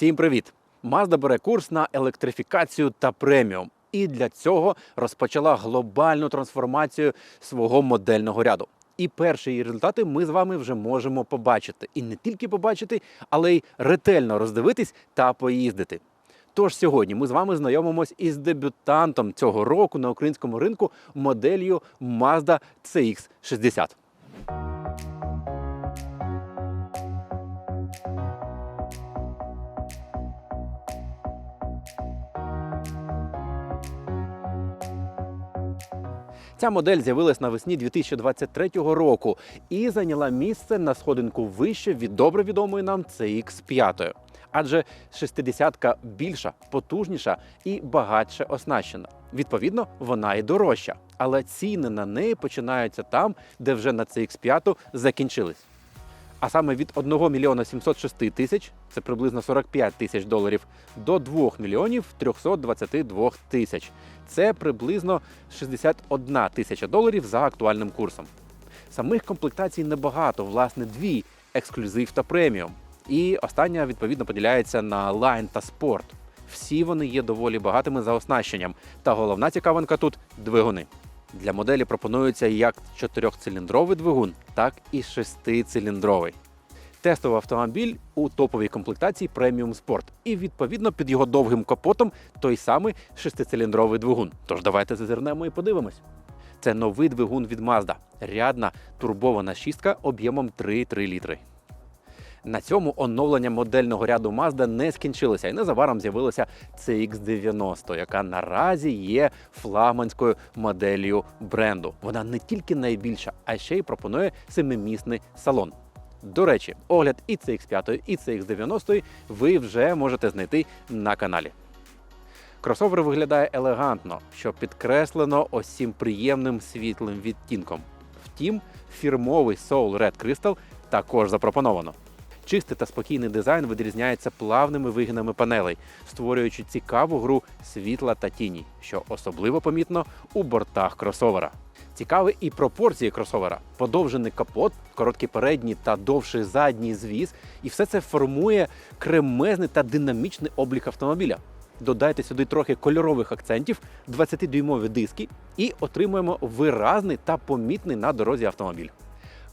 Всім привіт! Mazda бере курс на електрифікацію та преміум. І для цього розпочала глобальну трансформацію свого модельного ряду. І перші її результати ми з вами вже можемо побачити. І не тільки побачити, але й ретельно роздивитись та поїздити. Тож сьогодні ми з вами знайомимось із дебютантом цього року на українському ринку моделлю Mazda CX-60. Ця модель з'явилась навесні 2023 року і зайняла місце на сходинку вище від добре відомої нам CX-5. Адже 60-ка більша, потужніша і багатше оснащена. Відповідно, вона і дорожча. Але ціни на неї починаються там, де вже на CX-5 закінчились. А саме від 1 мільйона 706 тисяч, це приблизно 45 тисяч доларів, до 2 мільйонів 322 тисяч. Це приблизно 61 тисяча доларів за актуальним курсом. Самих комплектацій небагато, власне, дві ексклюзив та преміум. І остання відповідно поділяється на Line та Sport. Всі вони є доволі багатими за оснащенням. Та головна цікавинка тут двигуни. Для моделі пропонується як чотирьохциліндровий двигун, так і шестициліндровий. Тестовий автомобіль у топовій комплектації Premium Sport. І відповідно під його довгим капотом той самий шестициліндровий двигун. Тож давайте зазирнемо і подивимось. Це новий двигун від Mazda. Рядна турбована шістка об'ємом 3,3 літри. На цьому оновлення модельного ряду Mazda не скінчилося, і незабаром з'явилася CX90, яка наразі є флагманською моделлю бренду. Вона не тільки найбільша, а ще й пропонує семимісний салон. До речі, огляд і CX5, і CX90 ви вже можете знайти на каналі. Кросовер виглядає елегантно, що підкреслено ось приємним світлим відтінком. Втім, фірмовий Soul Red Crystal також запропоновано. Чистий та спокійний дизайн відрізняється плавними вигинами панелей, створюючи цікаву гру світла та тіні, що особливо помітно у бортах кросовера. Цікаві і пропорції кросовера: подовжений капот, короткий передній та довший задній звіз, і все це формує кремезний та динамічний облік автомобіля. Додайте сюди трохи кольорових акцентів, 20-дюймові диски, і отримуємо виразний та помітний на дорозі автомобіль.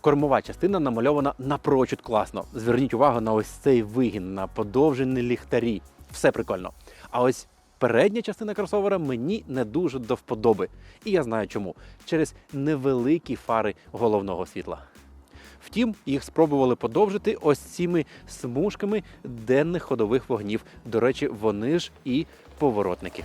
Кормова частина намальована напрочуд класно. Зверніть увагу на ось цей вигін, на подовжені ліхтарі. Все прикольно. А ось передня частина кросовера мені не дуже до вподоби. І я знаю чому. Через невеликі фари головного світла. Втім, їх спробували подовжити ось цими смужками денних ходових вогнів. До речі, вони ж і поворотники.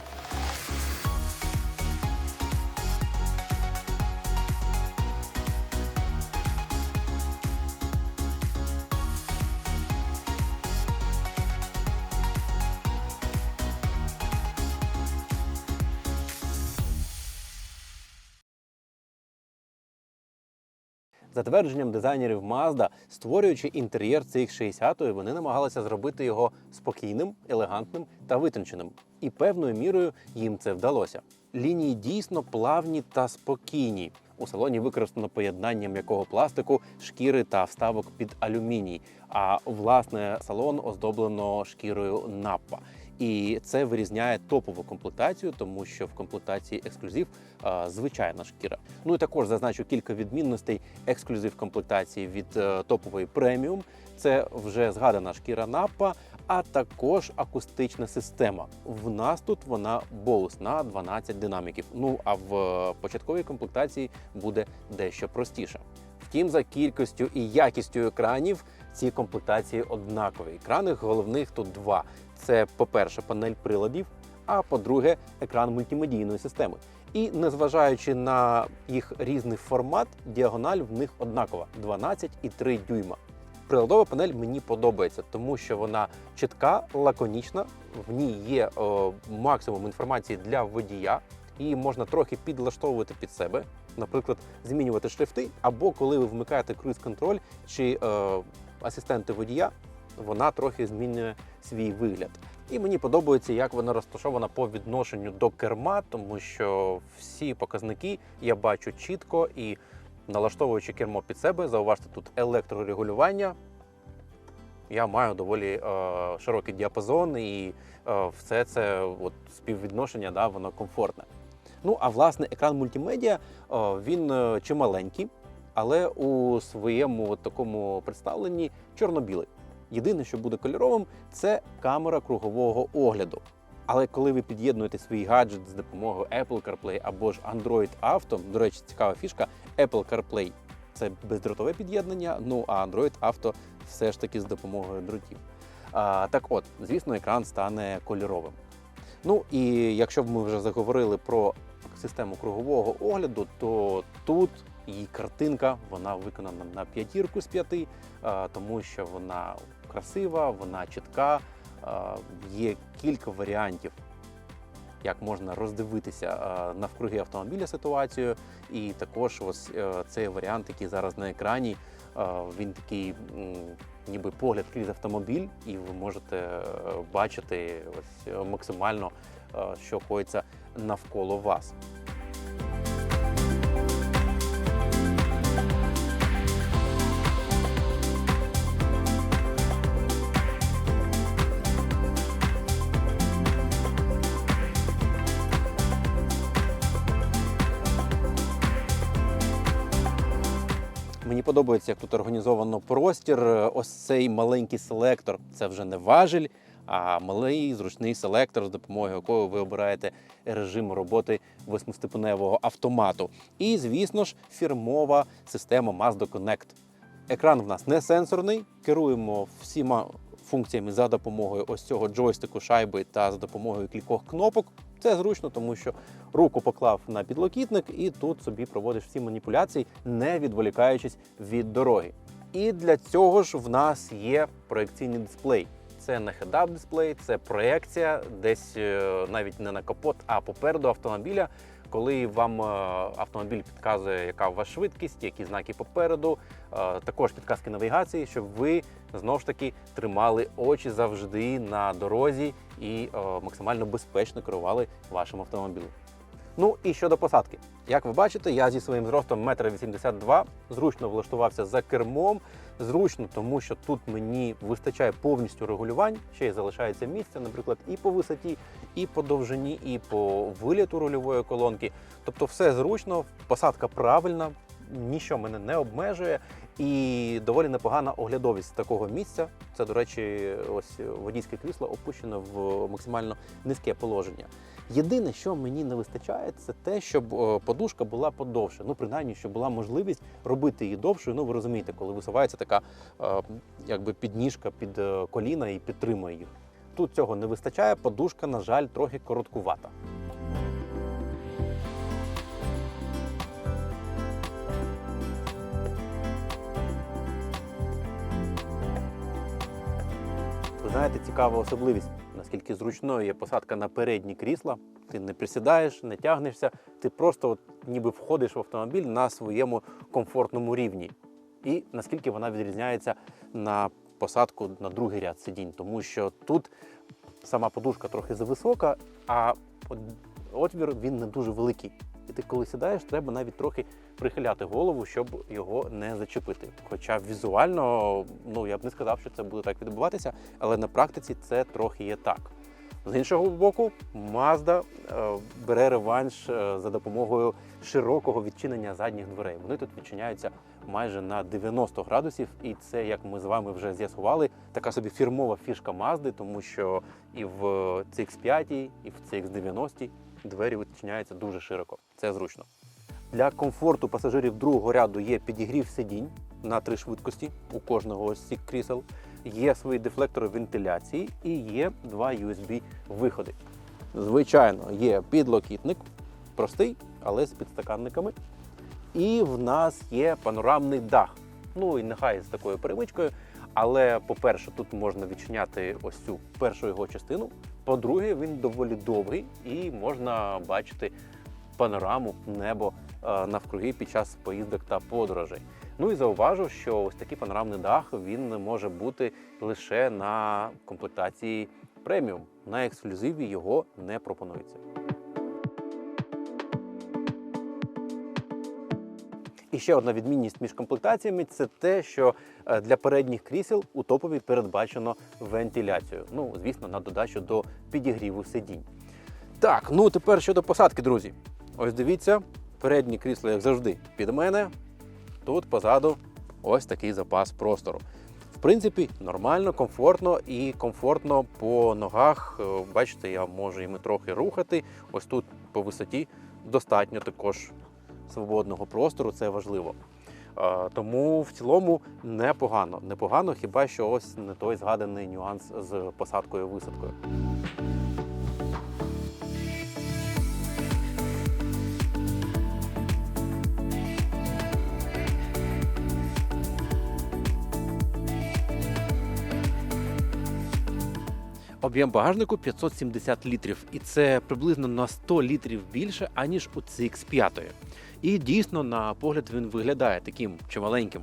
За твердженням дизайнерів Mazda, створюючи інтер'єр CX-60, вони намагалися зробити його спокійним, елегантним та витонченим. І певною мірою їм це вдалося. Лінії дійсно плавні та спокійні. У салоні використано поєднання м'якого пластику, шкіри та вставок під алюміній. А власне салон оздоблено шкірою наппа. І це вирізняє топову комплектацію, тому що в комплектації ексклюзив звичайна шкіра. Ну і також зазначу кілька відмінностей ексклюзив комплектації від е, топової преміум. Це вже згадана шкіра напа, а також акустична система. В нас тут вона Bose на 12 динаміків. Ну а в е, початковій комплектації буде дещо простіше. Втім, за кількістю і якістю екранів ці комплектації однакові. Екрани головних тут два. Це, по-перше, панель приладів, а по-друге, екран мультимедійної системи. І незважаючи на їх різний формат, діагональ в них однакова 12,3 дюйма. Приладова панель мені подобається, тому що вона чітка, лаконічна, в ній є о, максимум інформації для водія, її можна трохи підлаштовувати під себе, наприклад, змінювати шрифти, або коли ви вмикаєте круїз-контроль чи е, асистенти водія, вона трохи змінює свій вигляд. І мені подобається, як вона розташована по відношенню до керма, тому що всі показники я бачу чітко і налаштовуючи кермо під себе, зауважте тут електрорегулювання. я маю доволі е, широкий діапазон, і е, все це от, співвідношення, да, воно комфортне. Ну а власне екран мультимедіа е, він е, чималенький, але у своєму такому представленні чорно-білий. Єдине, що буде кольоровим, це камера кругового огляду. Але коли ви під'єднуєте свій гаджет з допомогою Apple CarPlay або ж Android Auto, до речі, цікава фішка, Apple CarPlay це бездротове під'єднання, ну а Android Auto все ж таки з допомогою дротів. А, так от, звісно, екран стане кольоровим. Ну і якщо б ми вже заговорили про систему кругового огляду, то тут її картинка вона виконана на п'ятірку з п'яти, тому що вона красива, вона чітка. Є кілька варіантів, як можна роздивитися навкруги автомобіля ситуацію. І також ось е, цей варіант, який зараз на екрані, він такий ніби погляд крізь автомобіль, і ви можете е, бачити ось е, максимально, що коїться навколо вас. Мені подобається, як тут організовано простір. Ось цей маленький селектор це вже не важель, а малий зручний селектор, з допомогою якого ви обираєте режим роботи восьмиступеневого автомату. І, звісно ж, фірмова система Mazda Connect. Екран в нас не сенсорний, керуємо всіма функціями за допомогою ось цього джойстику шайби та за допомогою кількох кнопок. Це зручно, тому що руку поклав на підлокітник і тут собі проводиш всі маніпуляції, не відволікаючись від дороги. І для цього ж в нас є проекційний дисплей. Це не хедап дисплей, це проекція десь е, навіть не на капот, а попереду автомобіля. Коли вам е, автомобіль підказує, яка у вас швидкість, які знаки попереду, е, також підказки навігації, щоб ви знову ж таки тримали очі завжди на дорозі і е, максимально безпечно керували вашим автомобілем. Ну і щодо посадки, як ви бачите, я зі своїм зростом 1,82 м зручно влаштувався за кермом. Зручно, тому що тут мені вистачає повністю регулювань, ще й залишається місце, наприклад, і по висоті, і по довжині, і по виліту рульової колонки. Тобто, все зручно, посадка правильна, нічого мене не обмежує. І доволі непогана оглядовість такого місця. Це, до речі, ось водійське крісло опущено в максимально низьке положення. Єдине, що мені не вистачає, це те, щоб е, подушка була подовше. Ну, принаймні, щоб була можливість робити її довшою. Ну, ви розумієте, коли висувається така е, якби підніжка під е, коліна і підтримує їх. Тут цього не вистачає, подушка, на жаль, трохи короткувата. Знаєте, цікава особливість, наскільки зручною є посадка на передні крісла. Ти не присідаєш, не тягнешся, ти просто от, ніби входиш в автомобіль на своєму комфортному рівні. І наскільки вона відрізняється на посадку на другий ряд сидінь, тому що тут сама подушка трохи зависока, а отвір він не дуже великий. І ти коли сідаєш, треба навіть трохи прихиляти голову, щоб його не зачепити. Хоча візуально, ну я б не сказав, що це буде так відбуватися, але на практиці це трохи є так. З іншого боку, Mazda е, бере реванш е, за допомогою широкого відчинення задніх дверей. Вони тут відчиняються майже на 90 градусів, і це, як ми з вами вже з'ясували, така собі фірмова фішка Mazda, тому що і в CX5, і в CX90 двері відчиняються дуже широко. Це зручно. Для комфорту пасажирів другого ряду є підігрів сидінь на три швидкості у кожного з цих крісел. Є свої дефлектори вентиляції і є два USB-виходи. Звичайно, є підлокітник, простий, але з підстаканниками. І в нас є панорамний дах. Ну і нехай з такою перемичкою. Але, по-перше, тут можна відчиняти ось цю першу його частину. По-друге, він доволі довгий і можна бачити панораму, небо навкруги під час поїздок та подорожей. Ну і зауважу, що ось такий панорамний дах він може бути лише на комплектації преміум. На ексклюзиві його не пропонується. І ще одна відмінність між комплектаціями це те, що е, для передніх крісел у топові передбачено вентиляцію. Ну, звісно, на додачу до підігріву сидінь. Так, ну тепер щодо посадки, друзі. Ось дивіться, переднє крісло, як завжди, під мене. Тут позаду ось такий запас простору. В принципі, нормально, комфортно і комфортно по ногах. Е, Бачите, я можу іми трохи рухати. Ось тут по висоті достатньо також свободного простору, це важливо. Е, Тому в цілому непогано. Непогано, хіба що ось не той згаданий нюанс з посадкою Об'єм багажнику 570 літрів, і це приблизно на 100 літрів більше, аніж у CX5. І дійсно, на погляд, він виглядає таким чималеньким.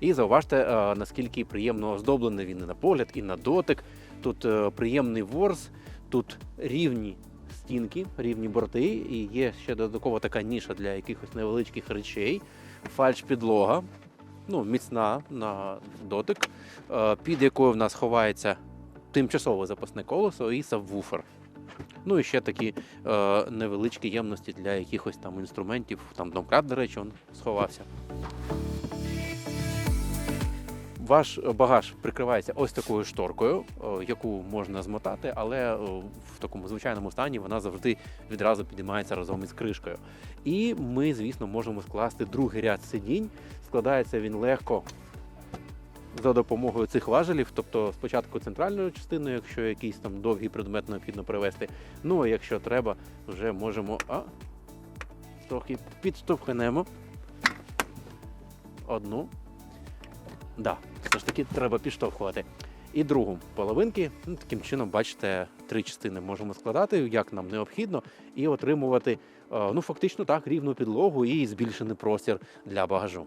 І зауважте, е, наскільки приємно оздоблений він і на погляд, і на дотик. Тут е, приємний ворс, тут рівні стінки, рівні борти, і є ще додаткова така ніша для якихось невеличких речей, фальш підлога, ну, міцна на дотик, е, під якою в нас ховається тимчасове запасне колесо і сабвуфер. Ну і ще такі е, невеличкі ємності для якихось там інструментів. Там домкрат, до речі, він сховався. Ваш багаж прикривається ось такою шторкою, е, яку можна змотати, але е, в такому звичайному стані вона завжди відразу підіймається разом із кришкою. І ми, звісно, можемо скласти другий ряд сидінь. Складається він легко за допомогою цих важелів, тобто спочатку центральною частиною, якщо якийсь там довгий предмет необхідно привезти. Ну а якщо треба, вже можемо а, трохи підштовхнемо одну. Да, все ж таки треба підштовхувати. І другу половинки, ну, таким чином, бачите, три частини можемо складати, як нам необхідно, і отримувати е, ну, фактично так, рівну підлогу і збільшений простір для багажу.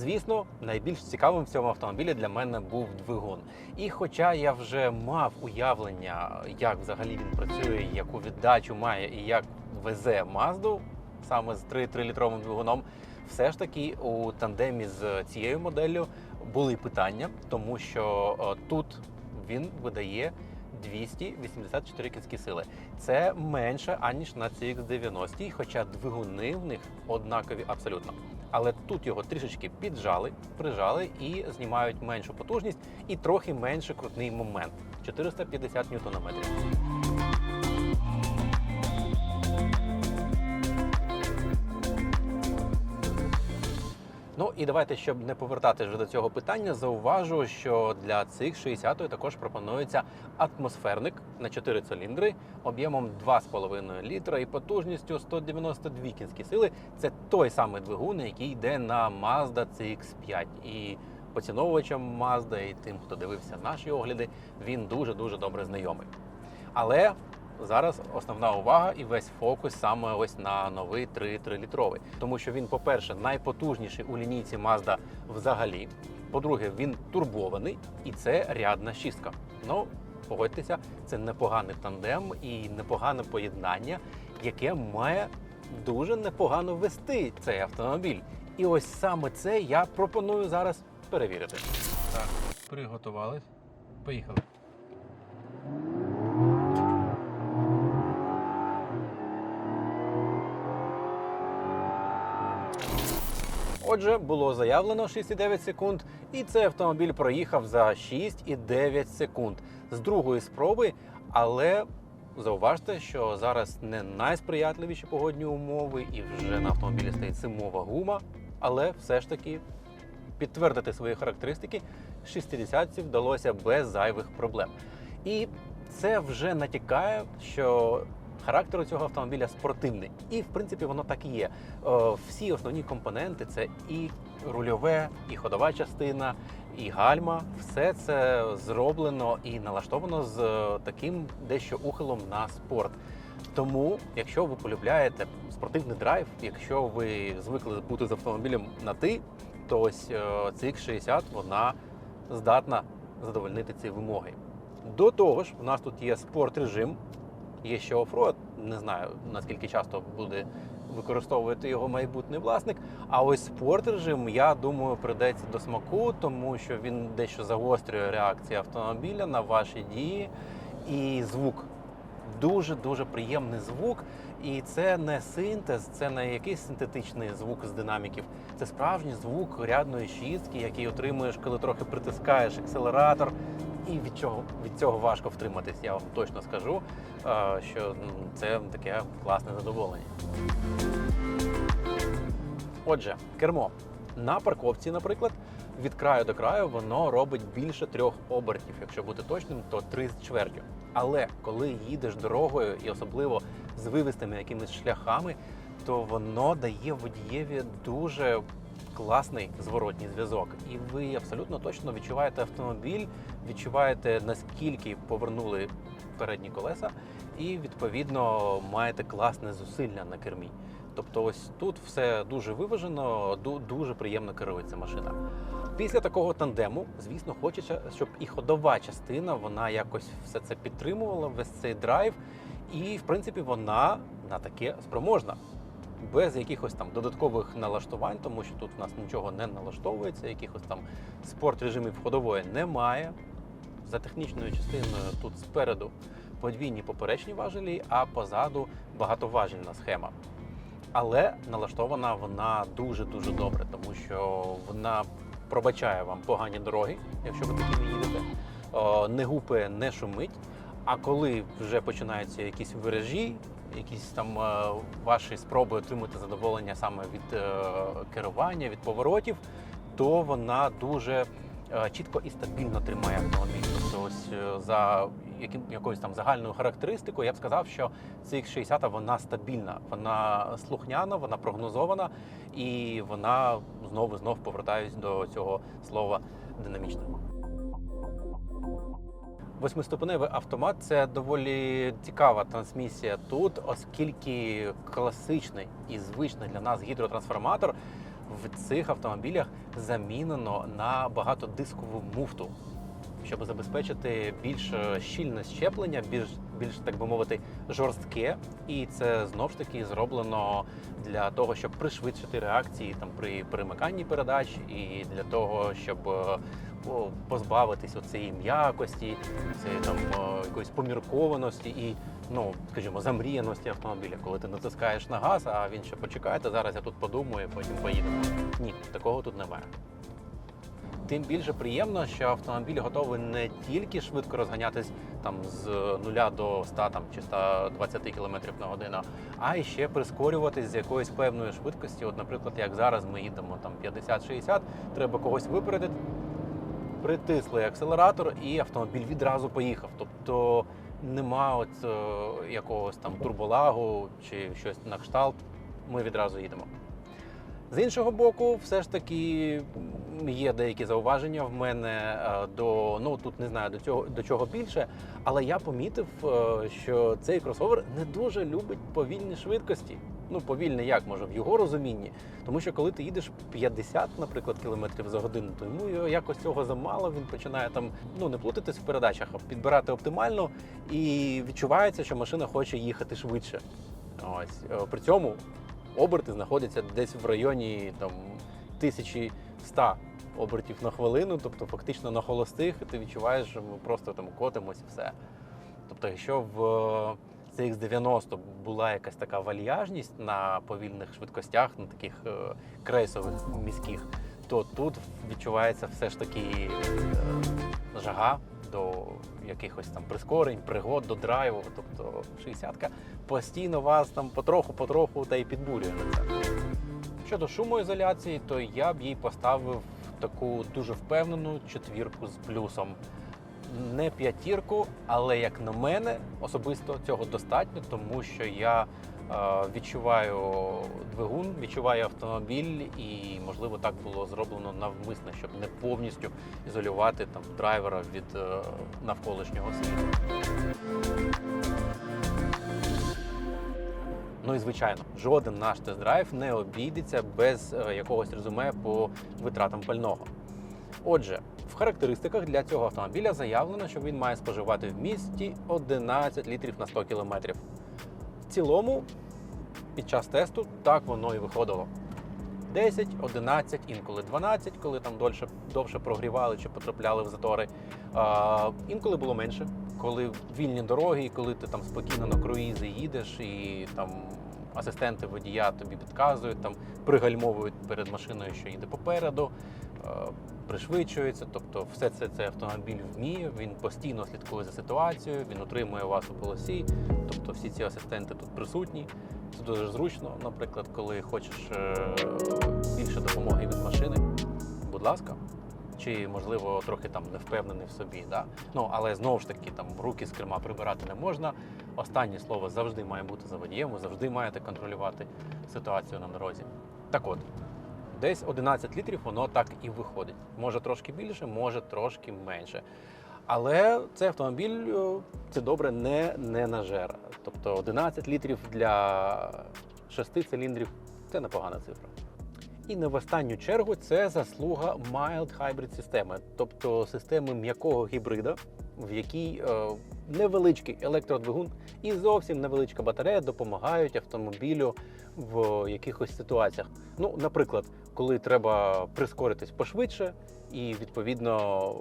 Звісно, найбільш цікавим в цьому автомобілі для мене був двигун. І хоча я вже мав уявлення, як взагалі він працює, яку віддачу має і як везе Мазду саме з 3-літровим двигуном, все ж таки у тандемі з цією моделлю були питання, тому що е, тут він видає 284 кінські сили. Це менше аніж на CX90, хоча двигуни в них однакові абсолютно. Але тут його трішечки піджали, прижали і знімають меншу потужність і трохи менше крутний момент 450 ньютонометрів. Ну і давайте, щоб не повертати вже до цього питання, зауважу, що для цих 60 також пропонується атмосферник на 4 циліндри об'ємом 2,5 літра і потужністю 192 кінські сили. Це той самий двигун, який йде на Mazda CX5. І поціновувачам Mazda, і тим, хто дивився наші огляди, він дуже дуже добре знайомий. Але зараз основна увага і весь фокус саме ось на новий 3-3-літровий. Тому що він, по-перше, найпотужніший у лінійці Mazda взагалі. По-друге, він турбований, і це рядна шістка. Ну, погодьтеся, це непоганий тандем і непогане поєднання, яке має дуже непогано вести цей автомобіль. І ось саме це я пропоную зараз перевірити. Так, приготувались. Поїхали. Отже, було заявлено 6,9 секунд, і цей автомобіль проїхав за 6,9 секунд з другої спроби. Але зауважте, що зараз не найсприятливіші погодні умови, і вже на автомобілі стоїть зимова гума. Але все ж таки підтвердити свої характеристики 60-ці вдалося без зайвих проблем. І це вже натякає, що характер у цього автомобіля спортивний. І в принципі воно так і є. Е, Всі основні компоненти це і рульове, і ходова частина, і гальма. Все це зроблено і налаштовано з е, таким дещо ухилом на спорт. Тому, якщо ви полюбляєте спортивний драйв, якщо ви звикли бути з автомобілем на ти, то ось е, CX-60 вона здатна задовольнити ці вимоги. До того ж, у нас тут є спорт режим, є ще оффроад. Не знаю наскільки часто буде використовувати його майбутній власник. А ось спорт режим, я думаю, придеться до смаку, тому що він дещо загострює реакції автомобіля на ваші дії і звук. Дуже дуже приємний звук, і це не синтез, це не якийсь синтетичний звук з динаміків. Це справжній звук рядної шістки, який отримуєш, коли трохи притискаєш акселератор. І від цього від цього важко втриматись. Я вам точно скажу, е, що це таке класне задоволення. Отже, кермо на парковці, наприклад, від краю до краю воно робить більше трьох обертів. Якщо бути точним, то три з чвертю. Але коли їдеш дорогою, і особливо з вивистими якимись шляхами, то воно дає водієві дуже класний зворотній зв'язок. І ви абсолютно точно відчуваєте автомобіль, відчуваєте наскільки повернули передні колеса, і відповідно маєте класне зусилля на кермі. Тобто, ось тут все дуже виважено, дуже приємно керується машина. Після такого тандему, звісно, хочеться, щоб і ходова частина вона якось все це підтримувала, весь цей драйв. І, в принципі, вона на таке спроможна. Без якихось там додаткових налаштувань, тому що тут в нас нічого не налаштовується, якихось там спорт режимів ходової немає. За технічною частиною тут спереду подвійні поперечні важелі, а позаду багатоважільна схема. Але налаштована вона дуже-дуже добре, тому що вона пробачає вам погані дороги, якщо ви такими їдете, не гупає, не шумить. А коли вже починаються якісь виражі, якісь там е, ваші спроби отримати задоволення саме від е, керування, від поворотів, то вона дуже е, чітко і стабільно тримає автомобіль. Тобто, ось за яким якоюсь там загальною характеристикою, я б сказав, що CX-60 вона стабільна, вона слухняна, вона прогнозована, і вона знову знов повертаюсь до цього слова динамічна. Восьмиступеневий автомат це доволі цікава трансмісія тут, оскільки класичний і звичний для нас гідротрансформатор в цих автомобілях замінено на багатодискову муфту, щоб забезпечити більш е, щільне щеплення, більш більш так би мовити, жорстке, і це знов ж таки зроблено для того, щоб пришвидшити реакції там при перемиканні передач, і для того, щоб е, о, позбавитись оцієї м'якості, цієї там е, якоїсь поміркованості і, ну скажімо, замріяності автомобіля, коли ти натискаєш на газ, а він ще почекайте, зараз я тут подумаю, потім поїдемо. Ні, такого тут немає. Тим більше приємно, що автомобіль готовий не тільки швидко розганятись там з 0 до 100 там, чи 120 км на годину, а й ще прискорюватись з якоїсь певної швидкості. От, наприклад, як зараз ми їдемо там 50-60, треба когось випередити, притисли акселератор, і автомобіль відразу поїхав. Тобто нема от е, якогось там турболагу чи щось на кшталт. Ми відразу їдемо. З іншого боку, все ж таки є деякі зауваження в мене е, до ну тут не знаю до цього до чого більше, але я помітив, е, що цей кросовер не дуже любить повільні швидкості. Ну повільне як може в його розумінні, тому що коли ти їдеш 50, наприклад, кілометрів за годину, то йому якось цього замало. Він починає там ну не плутатись в передачах, а підбирати оптимально, і відчувається, що машина хоче їхати швидше. Ось е, при цьому оберти знаходяться десь в районі там 1100 обертів на хвилину, тобто фактично на холостих, ти відчуваєш, що ми просто там котимось і все. Тобто, якщо в е, CX90 була якась така вальяжність на повільних швидкостях, на таких е, крейсових міських, то тут відчувається все ж таки е, жага до якихось там прискорень, пригод, до драйву. Тобто 60-ка постійно вас там потроху-потроху та й підбурює на це. Щодо шумоізоляції, то я б їй поставив таку дуже впевнену четвірку з плюсом. Не п'ятірку, але як на мене, особисто цього достатньо, тому що я відчуваю двигун, відчуваю автомобіль, і можливо так було зроблено навмисно, щоб не повністю ізолювати там драйвера від е, навколишнього світу. Ну і звичайно, жоден наш тест-драйв не обійдеться без е, якогось резюме по витратам пального. Отже, в характеристиках для цього автомобіля заявлено, що він має споживати в місті 11 літрів на 100 кілометрів. В цілому, під час тесту так воно і виходило. 10, 11, інколи 12, коли там довше, довше прогрівали чи потрапляли в затори. А, інколи було менше, коли вільні дороги, коли ти там спокійно на круїзи їдеш, і там асистенти водія тобі підказують, там пригальмовують перед машиною, що їде попереду, е, пришвидшується. Тобто, все це цей автомобіль вміє. Він постійно слідкує за ситуацією, він утримує вас у полосі. Тобто, всі ці асистенти тут присутні. Це дуже зручно, наприклад, коли хочеш е, більше допомоги від машини, будь ласка. Чи можливо трохи там не впевнений в собі, да? ну але знову ж таки там руки з керма прибирати не можна. Останнє слово завжди має бути за водієм, завжди маєте контролювати ситуацію на дорозі. Так от, десь 11 літрів воно так і виходить. Може трошки більше, може трошки менше. Але цей автомобіль це добре не, не нажера. Тобто 11 літрів для 6 циліндрів це непогана цифра. І не в останню чергу це заслуга mild hybrid системи, тобто системи м'якого гібрида, в якій е, невеличкий електродвигун і зовсім невеличка батарея допомагають автомобілю в якихось ситуаціях. Ну, наприклад, коли треба прискоритись пошвидше, і відповідно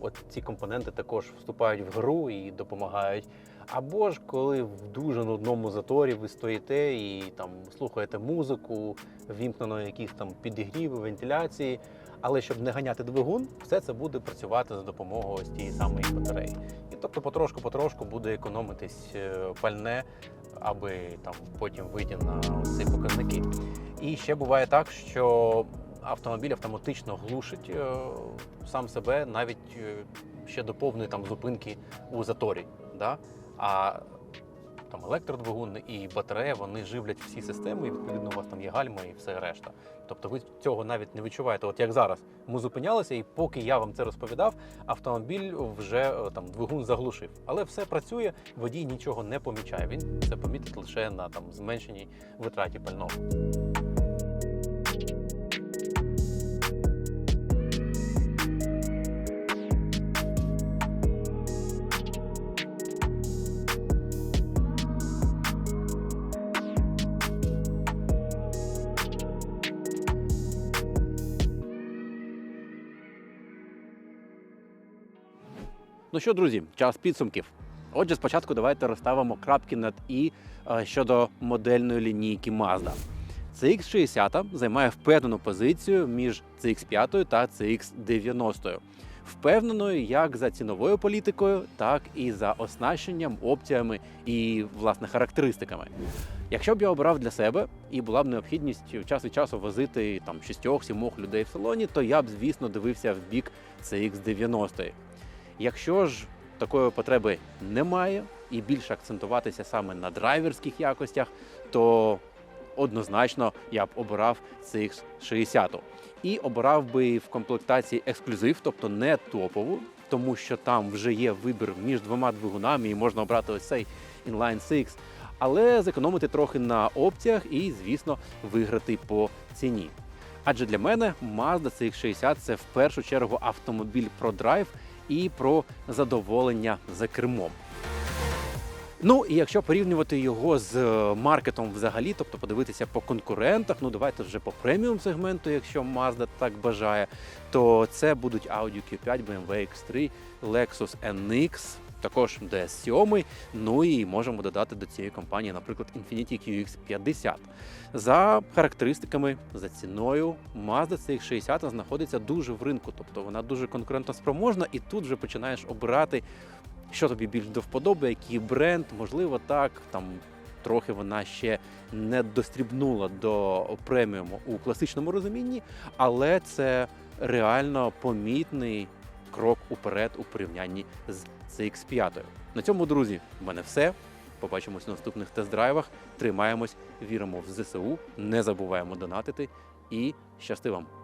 от ці компоненти також вступають в гру і допомагають. Або ж коли в дуже нудному заторі ви стоїте і там слухаєте музику, вімкнено якісь там підігріви, вентиляції. Але щоб не ганяти двигун, все це буде працювати за допомогою ось тієї самої батареї. І тобто потрошку-потрошку буде економитись е, пальне, аби там потім вийти на ці показники. І ще буває так, що автомобіль автоматично глушить е, сам себе навіть е, ще до повної там зупинки у заторі. Да? А там електродвигун і батарея вони живлять всі системи, і відповідно у вас там є гальма і все решта. Тобто ви цього навіть не відчуваєте. От як зараз ми зупинялися, і поки я вам це розповідав, автомобіль вже е, там двигун заглушив. Але все працює, водій нічого не помічає. Він це помітить лише на там зменшеній витраті пального. Ну що, друзі, час підсумків. Отже, спочатку давайте розставимо крапки над і е, щодо модельної лінійки Mazda. CX60 займає впевнену позицію між CX5 та CX90. Впевненою як за ціновою політикою, так і за оснащенням, опціями і власне характеристиками. Якщо б я обрав для себе і була б необхідність час від часу возити там шістьох-сімох людей в салоні, то я б, звісно, дивився в бік CX90. Якщо ж такої потреби немає і більше акцентуватися саме на драйверських якостях, то однозначно я б обирав CX60. І обирав би в комплектації ексклюзив, тобто не топову, тому що там вже є вибір між двома двигунами, і можна обрати ось цей Inline 6, але зекономити трохи на опціях і, звісно, виграти по ціні. Адже для мене Mazda CX-60 – це в першу чергу автомобіль про драйв і про задоволення за кермом. Ну і якщо порівнювати його з е, маркетом взагалі, тобто подивитися по конкурентах, ну давайте вже по преміум сегменту, якщо Mazda так бажає, то це будуть Audi Q5, BMW X3, Lexus NX, також DS7, ну і можемо додати до цієї компанії, наприклад, Infiniti QX50. За характеристиками, за ціною, Mazda CX-60 знаходиться дуже в ринку, тобто вона дуже конкурентоспроможна, і тут вже починаєш обирати, що тобі більш до вподоби, який бренд, можливо, так там. Трохи вона ще не дострібнула до преміуму у класичному розумінні, але це реально помітний крок уперед у порівнянні з CX5. На цьому, друзі, в мене все. Побачимось в наступних тест-драйвах. Тримаємось, віримо в ЗСУ, не забуваємо донатити і щасти вам!